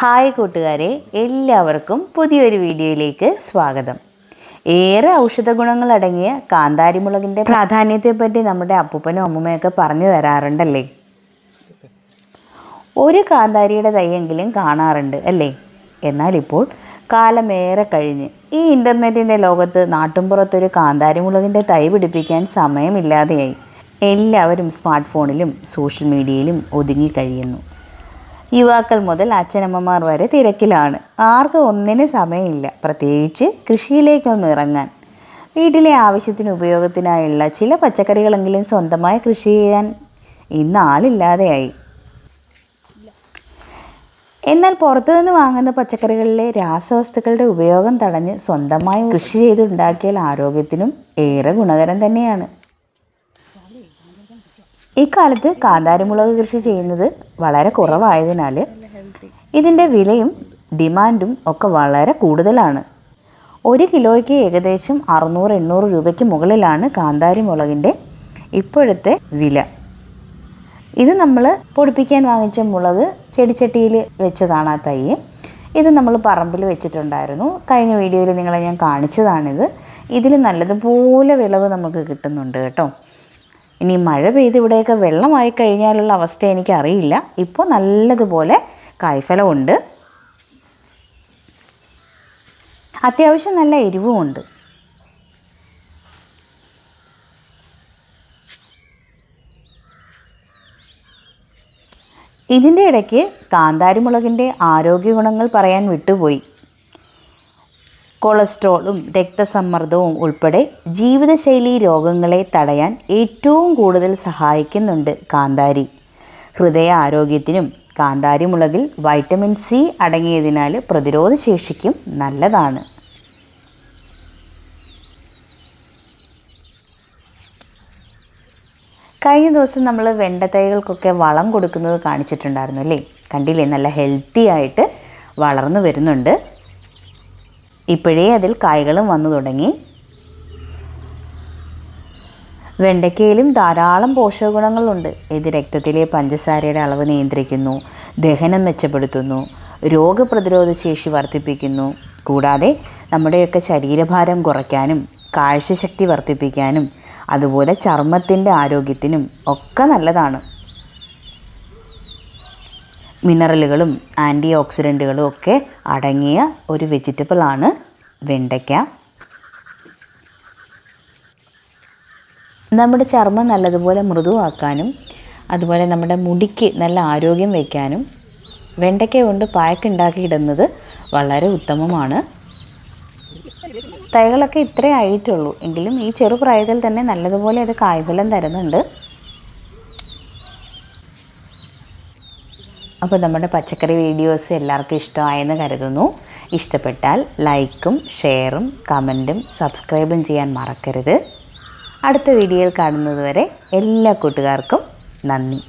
Hi കൂട്ടുകാരെ എല്ലാവർക്കും പുതിയൊരു വീഡിയോയിലേക്ക് സ്വാഗതം. ഏറെ ഔഷധ ഗുണങ്ങളടങ്ങിയ കാന്താരിമുളകിന്റെ പ്രാധാന്യത്തെപ്പറ്റി നമ്മുടെ അപ്പൂപ്പനും അമ്മൂമ്മയൊക്കെ പറഞ്ഞു തരാറുണ്ടല്ലേ? ഒരു കാന്താരിയുടെ തൈയെങ്കിലും കാണാറുണ്ട് അല്ലേ? എന്നാൽ ഇപ്പോൾ കാലമേറെ കഴിഞ്ഞ്. ഈ ഇന്റർനെറ്റിന്റെ ലോകത്ത് നാട്ടുംപുറത്തൊരു കാന്താരിമുളകിന്റെ തൈ പിടിപ്പിക്കാൻ സമയമില്ലാതെയായി. എല്ലാവരും സ്മാർട്ട് ഫോണിലും സോഷ്യൽ മീഡിയയിലും ഒതുങ്ങി കഴിയുന്നു. യുവാക്കൾ മുതൽ അച്ഛനമ്മമാർ വരെ തിരക്കിലാണ്. ആർക്കും ഒന്നിനും സമയമില്ല. പ്രത്യേകിച്ച് കൃഷിയിലേക്കൊന്ന് ഇറങ്ങാൻ. വീട്ടിലെ ആവശ്യത്തിന് ഉപയോഗത്തിനായുള്ള ചില പച്ചക്കറികളെങ്കിലും സ്വന്തമായി കൃഷി ചെയ്യാൻ ഇന്ന് ആളില്ലാതെയായി. എന്നാൽ പുറത്തുനിന്ന് വാങ്ങുന്ന പച്ചക്കറികളിലെ രാസവസ്തുക്കളുടെ ഉപയോഗം തടഞ്ഞ് സ്വന്തമായി കൃഷി ചെയ്തുണ്ടാക്കിയാൽ ആരോഗ്യത്തിനും ഏറെ ഗുണകരം തന്നെയാണ്. ഇക്കാലത്ത് കാന്താരിമുളക് കൃഷി ചെയ്യുന്നത് വളരെ കുറവായതിനാൽ ഇതിന്റെ വിലയും ഡിമാൻഡും ഒക്കെ വളരെ കൂടുതലാണ്. ഒരു കിലോയ്ക്ക് ഏകദേശം അറുന്നൂറ് എണ്ണൂറ് രൂപയ്ക്ക് മുകളിലാണ് കാന്താരി മുളകിന്റെ ഇപ്പോഴത്തെ വില. ഇത് നമ്മൾ പൊടിപ്പിക്കാൻ വാങ്ങിച്ച മുളക് ചെടിച്ചട്ടിയിൽ വെച്ചതാണ് ആ തൈ ഇത് നമ്മൾ പറമ്പിൽ വെച്ചിട്ടുണ്ടായിരുന്നു. കഴിഞ്ഞ വീഡിയോയിൽ നിങ്ങളെ ഞാൻ കാണിച്ചതാണിത്. ഇതിൽ നല്ലതുപോലെ വിളവ് നമുക്ക് കിട്ടുന്നുണ്ട് കേട്ടോ. ഇനി മഴ പെയ്ത് ഇവിടെയൊക്കെ വെള്ളമായി കഴിഞ്ഞാലുള്ള അവസ്ഥ എനിക്കറിയില്ല. ഇപ്പോൾ നല്ലതുപോലെ കായ്ഫലമുണ്ട്. അത്യാവശ്യം നല്ല എരിവുമുണ്ട്. ഇതിന്റെ ഇടയ്ക്ക് കാന്താരിമുളകിന്റെ ആരോഗ്യ ഗുണങ്ങൾ പറയാൻ വിട്ടുപോയി. കൊളസ്ട്രോളും രക്തസമ്മർദ്ദവും ഉൾപ്പെടെ ജീവിതശൈലി രോഗങ്ങളെ തടയാൻ ഏറ്റവും കൂടുതൽ സഹായിക്കുന്നുണ്ട് കാന്താരി. ഹൃദയ ആരോഗ്യത്തിനും കാന്താരി മുളകിൽ വൈറ്റമിൻ സി അടങ്ങിയതിനാൽ പ്രതിരോധ ശേഷിക്കും നല്ലതാണ്. കഴിഞ്ഞ ദിവസം നമ്മൾ വെണ്ടത്തൈകൾക്കൊക്കെ വളം കൊടുക്കുന്നത് കാണിച്ചിട്ടുണ്ടായിരുന്നു അല്ലേ? കണ്ടില്ലേ? നല്ല ഹെൽത്തി ആയിട്ട് വളർന്നു വരുന്നുണ്ട്. ഇപ്പോഴേ അതിൽ കായ്കളും വന്നു തുടങ്ങി. വെണ്ടയ്ക്കയിലും ധാരാളം പോഷകഗുണങ്ങളുണ്ട്. ഇത് രക്തത്തിലെ പഞ്ചസാരയുടെ അളവ് നിയന്ത്രിക്കുന്നു ദഹനം മെച്ചപ്പെടുത്തുന്നു രോഗപ്രതിരോധ ശേഷി വർദ്ധിപ്പിക്കുന്നു. കൂടാതെ നമ്മുടെയൊക്കെ ശരീരഭാരം കുറയ്ക്കാനും കാഴ്ചശക്തി വർദ്ധിപ്പിക്കാനും അതുപോലെ ചർമ്മത്തിന്റെ ആരോഗ്യത്തിനും ഒക്കെ നല്ലതാണ്. മിനറലുകളും ആന്റി ഓക്സിഡന്റുകളും ഒക്കെ അടങ്ങിയ ഒരു വെജിറ്റബിളാണ് വെണ്ടയ്ക്ക. നമ്മുടെ ചർമ്മം നല്ലതുപോലെ മൃദുവാക്കാനും അതുപോലെ നമ്മുടെ മുടിക്ക് നല്ല ആരോഗ്യം വയ്ക്കാനും വെണ്ടയ്ക്ക കൊണ്ട് പായക്കുണ്ടാക്കിയിടുന്നത് വളരെ ഉത്തമമാണ്. തൈകളൊക്കെ ഇത്രേ ആയിട്ടുള്ളൂ. എങ്കിലും ഈ ചെറുപ്രായത്തിൽ തന്നെ നല്ലതുപോലെ അത് കായ്ഫലം തരുന്നുണ്ട്. അപ്പോൾ നമ്മുടെ പച്ചക്കറി വീഡിയോസ് എല്ലാവർക്കും ഇഷ്ടമായെന്ന് കരുതുന്നു. ഇഷ്ടപ്പെട്ടാൽ ലൈക്കും ഷെയറും കമന്റും സബ്സ്ക്രൈബും ചെയ്യാൻ മറക്കരുത്. അടുത്ത വീഡിയോയിൽ കാണുന്നതുവരെ എല്ലാ കൂട്ടുകാർക്കും നന്ദി.